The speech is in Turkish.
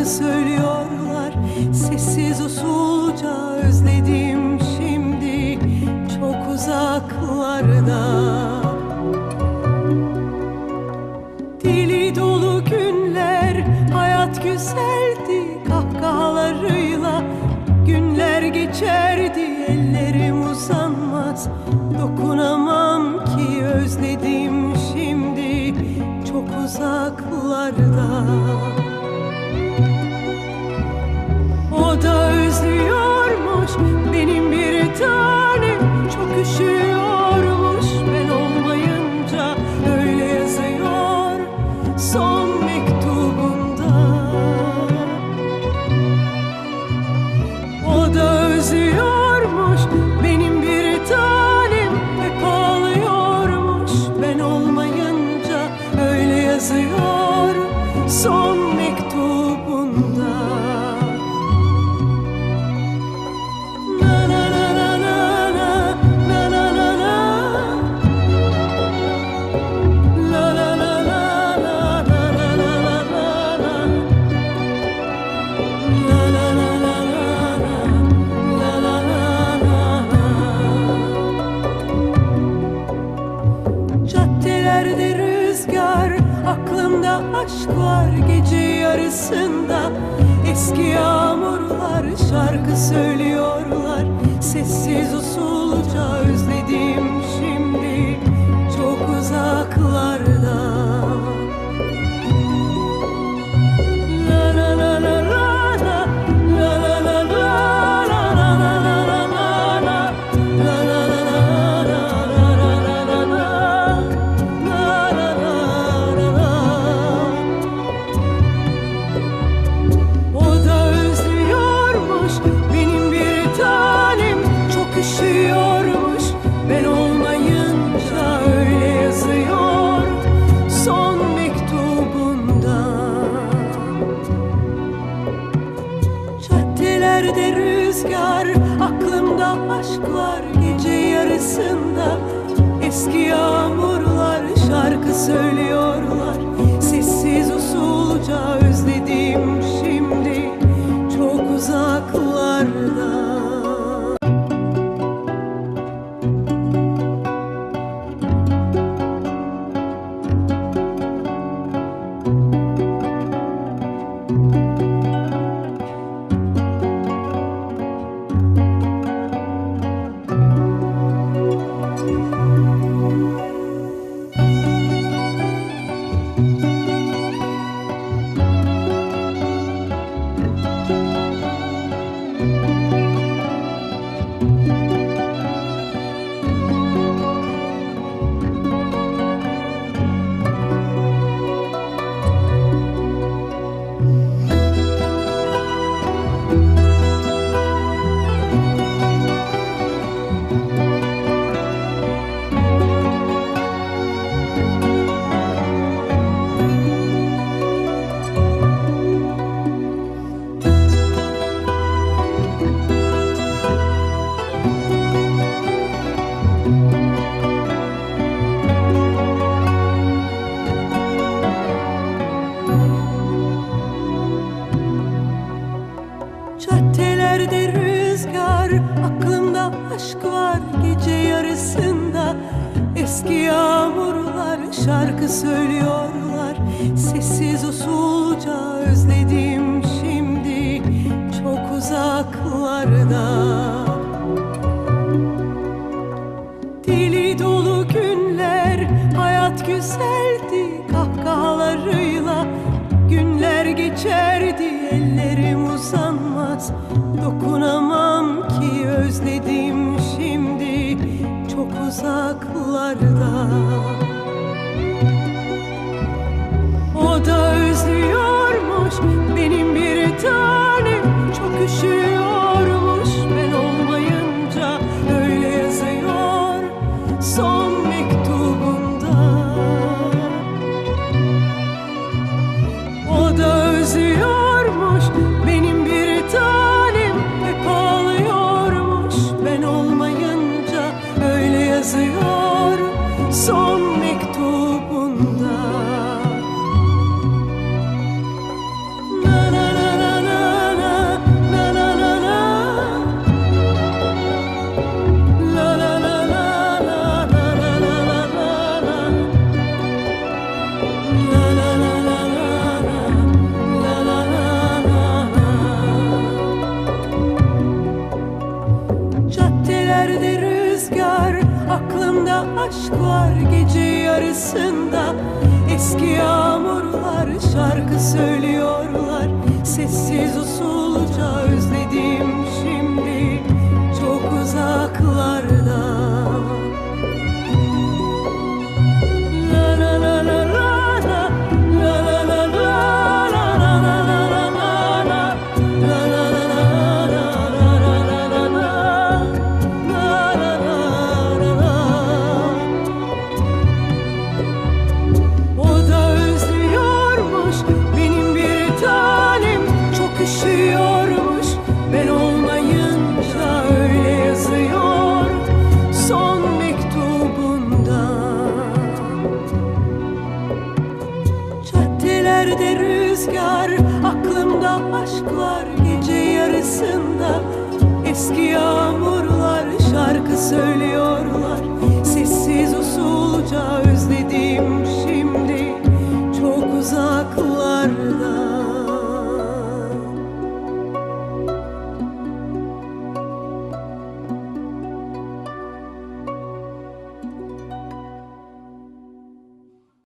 şarkı söylüyorlar. Sessiz usulca özledim şimdi. Çok uzaklarda. Dili dolu günler hayat güzeldi kahkahalarıyla. Günler geçerdi ellerim uzanmaz. Dokunamam ki özledim şimdi. Çok uzaklarda yazıyor son mektubunda Na na na na na na na na na na La la la la la la la la la la la La la la la la la la Caddelerde rüzgar Aklımda aşk var gece yarısında Eski yağmurlar şarkı söylüyorlar. Sessiz usulca özledim Aklımda aşk var gece yarısında Eski yağmurlar şarkı söylüyorlar. Sessiz usulca şarkı söylüyorlar. Sessiz usulca özledim şimdi. Çok uzaklarda. Dili dolu günler hayat güzeldi kahkahalarıyla. Günler geçerdi ellerim uzanmaz. Dokunamam ki özledim şimdi. Çok uzaklarda aşklar gece yarısında Eski yağmurlar şarkı söylüyorlar. Sessiz usulca Ellerde rüzgar Aklımda aşklar Gece yarısında. Eski yağmurlar Şarkı söylüyorlar Sessiz usulca özlediğim şey.